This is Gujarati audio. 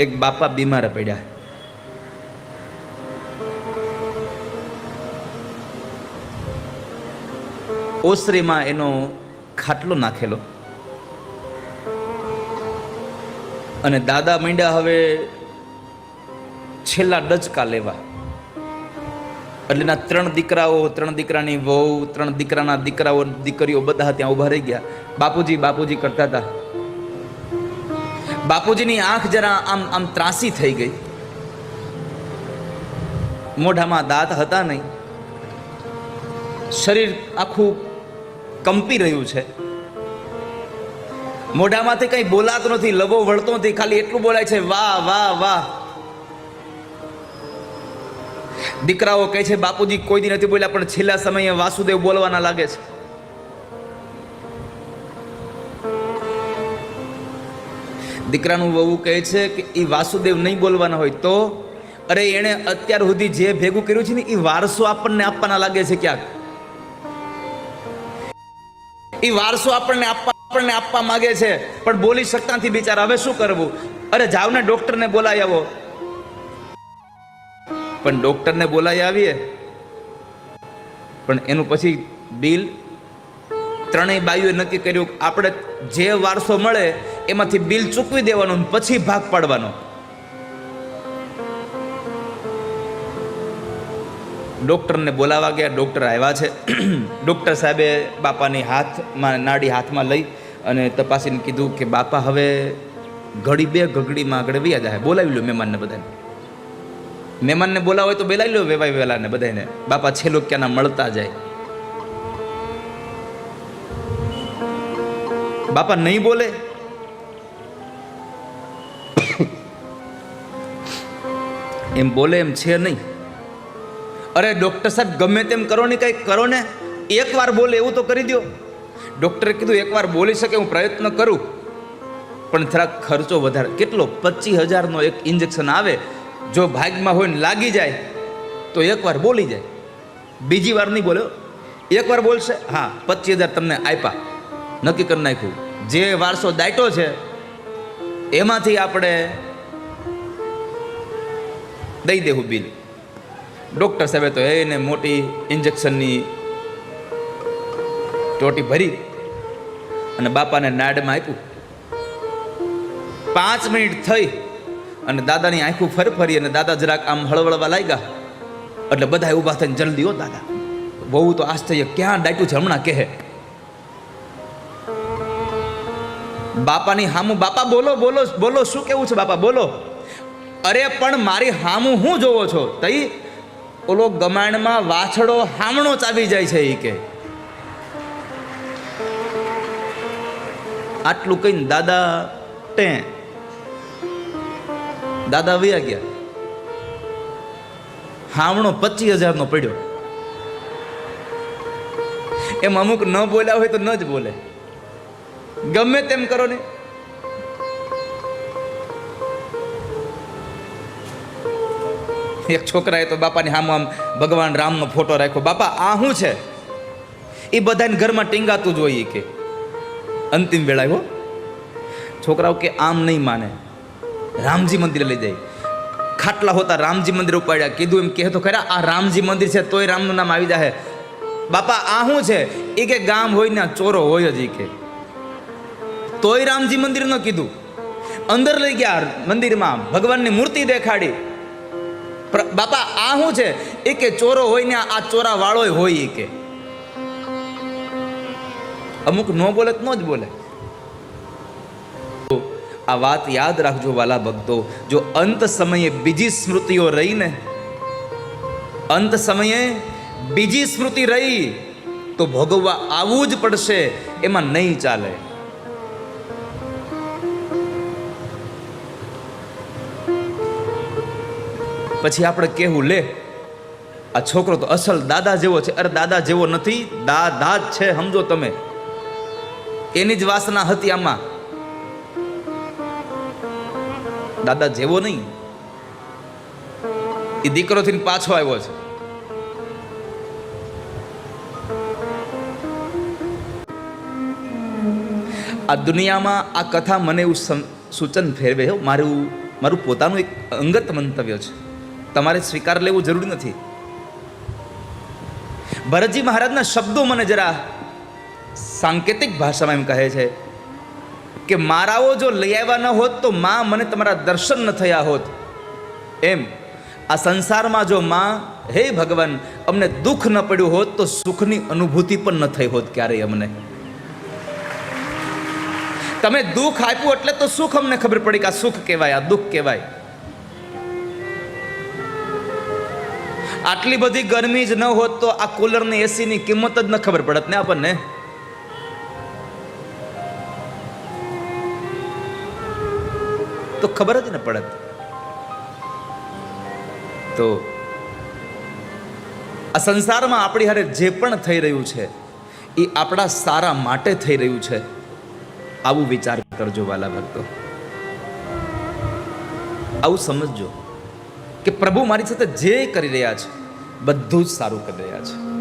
એક બાપા બીમાર પડ્યા. ઓસરીમાં એનો ખાટલો નાખેલો. અને દાદા માંડ્યા હવે છેલ્લા ડચકા લેવા. એટલે એના ત્રણ દીકરાઓ, ત્રણ દીકરાની વહુ, ત્રણ દીકરાના દીકરાઓ, દીકરીઓ બધા ત્યાં ઊભા રહી ગયા. બાપુજી બાપુજી કરતા હતા. બાપુજીની આંખ જરા આમ આમ ત્રાસી થઈ ગઈ. મોઢામાં દાંત હતા નહીં. શરીર આખું કંપી રહ્યું છે. મોઢામાંથી કંઈ બોલાતું નથી લવો વળતો નથી, ખાલી એટલું બોલાય છે, વાહ વાહ વાહ. દીકરાઓ કહે છે, બાપુજી કોઈ દી નથી બોલ્યા, પણ છેલ્લા સમયે વાસુદેવ બોલવાના લાગે છે. દીકરાનું વહુ કહે છે કે એ વાસુદેવ નહીં બોલવાના હોય તો? અરે એણે અત્યાર સુધી જે ભેગું કર્યું છે ને એ વારસો આપણને આપવાના લાગે છે ક્યાંક? એ વારસો આપણને આપવા આપણને આપવા માંગે છે, પણ બોલી શકતા નથી બિચારા. હવે શું કરવું? અરે જાવ ને ડોક્ટરને બોલાવી આવો. પણ ડોક્ટરને બોલાવી આવીએ. પણ એનું પછી બિલ ત્રણેય બાયુએ નક્કી કર્યું આપણે જે વારસો મળે એમાંથી બિલ ચૂકવી દેવાનું પછી ભાગ પાડવાનો. ડોક્ટરને બોલાવા ગયા, ડોક્ટર આવ્યા છે. ડોક્ટર સાહેબે બાપાની હાથમાં, નાડી હાથમાં લઈ અને તપાસીને કીધું કે, બાપા, હવે ઘડી બે ઘગડીમાં આગળ વ્યા જાય બોલાવી લો મહેમાનને બધાને. મહેમાનને બોલાવો તો બોલાવી લો વેવાય વેલાને બધાને બાપા છેલ્લો ક્યાંના મળતા જાય. બાપા નહીં બોલે. એમ બોલે એમ છે નહીં. અરે ડૉક્ટર સાહેબ, ગમે તેમ કરો ને કંઈક કરો ને, એકવાર બોલે એવું તો કરી દો ડૉક્ટરે કીધું, એકવાર બોલી શકે, હું પ્રયત્ન કરું. પણ થોડાક ખર્ચો વધારે. કેટલો? પચીસ હજારનો એક ઇન્જેક્શન આવે. જો ભાગમાં હોય ને લાગી જાય, તો એકવાર બોલી જાય. બીજી વાર નહીં બોલ્યો એકવાર બોલશે, હા, પચીસ હજાર તમને આપ્યા. નક્કી કરી નાખ્યું. જે વારસો દાયટો છે, એમાંથી આપણે દઈ દેવું બિલ. ડૉક્ટર સાહેબે તો એને મોટી ઇન્જેક્શનની ટોટી ભરી અને બાપાને નાડમાં આપ્યું. પાંચ મિનિટ થઈ અને દાદાની આંખું ફરફરી અને દાદા જરાક આમ હળવળવા લાગ્યા. એટલે બધા ઊભા થઈને, જલ્દી હો દાદા બહુ તો આશ્ચર્ય ક્યાં ડાટ્યું છે હમણાં કહે. બાપાની હામું, બાપા બોલો બોલો બોલો, શું કેવું છે બાપા, બોલો. અરે પણ મારી હામું હું જોવો છો? તઈ ઓલો ગમાણમાં વાછડો હામણો ચાવી જાય છે એ કે. આટલું કહીને દાદા ટે. દાદા વયા ગયા. હામણો પચીસ હજારનો પડ્યો. એમ અમુક ન બોલ્યા હોય તો ન જ બોલે. ગમે તેમ કરો ને. એક છોકરાએ તો બાપાની હામ આમ ભગવાન રામનો ફોટો રાખ્યો. બાપા, આ શું છે? એ બધાને ઘરમાં ટીંગાતું જ હોય કે. અંતિમ વેળા હો છોકરાઓ કે આમ નહીં માને. રામજી મંદિરે લઈ જાય. ખાટલા હોતા રામજી મંદિર ઉપાડ્યા. કીધું એમ કહે તો ખરા, આ રામજી મંદિર છે તોય રામનું નામ આવી જાય બાપા, આ શું છે? એ કે ગામ હોય ને ચોરો હોય જ એ કે. તોય રામજી મંદિર ન કીધું. અંદર લઈ ગયા મંદિરમાં. ભગવાનની મૂર્તિ દેખાડી. બાપા, આ શું છે? એ કે ચોરો હોય ને આ ચોરા વાળો હોય એ કે. અમુક ન બોલે તો ન જ બોલે. આ વાત યાદ રાખજો વાલા ભક્તો, જો અંત સમયે બીજી સ્મૃતિઓ રહી ને, અંત સમયે બીજી સ્મૃતિ રહી, તો ભોગવવા આવવું જ પડશે, એમાં નહીં ચાલે. પછી આપણે કહેવું, લે, આ છોકરો તો અસલ દાદા જેવો છે. અરે, દાદા જેવો નથી, દાદા જ છે, સમજો તમે. એની જ વાસના હતી આમાં. દાદા જેવો નહીં. એ દીકરોથી પાછો આવ્યો છે. આ દુનિયામાં આ કથા મને એવું સૂચન ફેરવે મારું મારું પોતાનું એક અંગત મંતવ્ય છે. તમારે સ્વીકાર લેવું જરૂરી નથી. ભરતજી મહારાજના શબ્દો મને જરા સાંકેતિક ભાષામાં એમ કહે છે કે મારાઓ જો લઈ આવ્યા ન હોત તો માં મને તમારા દર્શન ન થયા હોત. એમ, આ સંસારમાં જો માં, હે ભગવાન, અમને દુઃખ ન પડ્યું હોત તો સુખની અનુભૂતિ પણ ન થઈ હોત ક્યારેય અમને. તમે દુઃખ આપ્યું એટલે તો સુખ અમને ખબર પડી કે આ સુખ કહેવાય, આ દુઃખ કહેવાય. આટલી બધી ગરમી જ ન હોત તો આ કુલરની એસીની કિંમત જ ન ખબર પડત ને આપણને? તો ખબર જ ન પડત. તો આ સંસારમાં આપણી હારે જે પણ થઈ રહ્યું છે, એ આપણા સારા માટે થઈ રહ્યું છે. આવું વિચાર કરજો વાલા ભક્તો. આવું સમજજો. કે પ્રભુ મારી સાથે જે કરી રહ્યા છે બધું જ સારું કરી રહ્યા છે.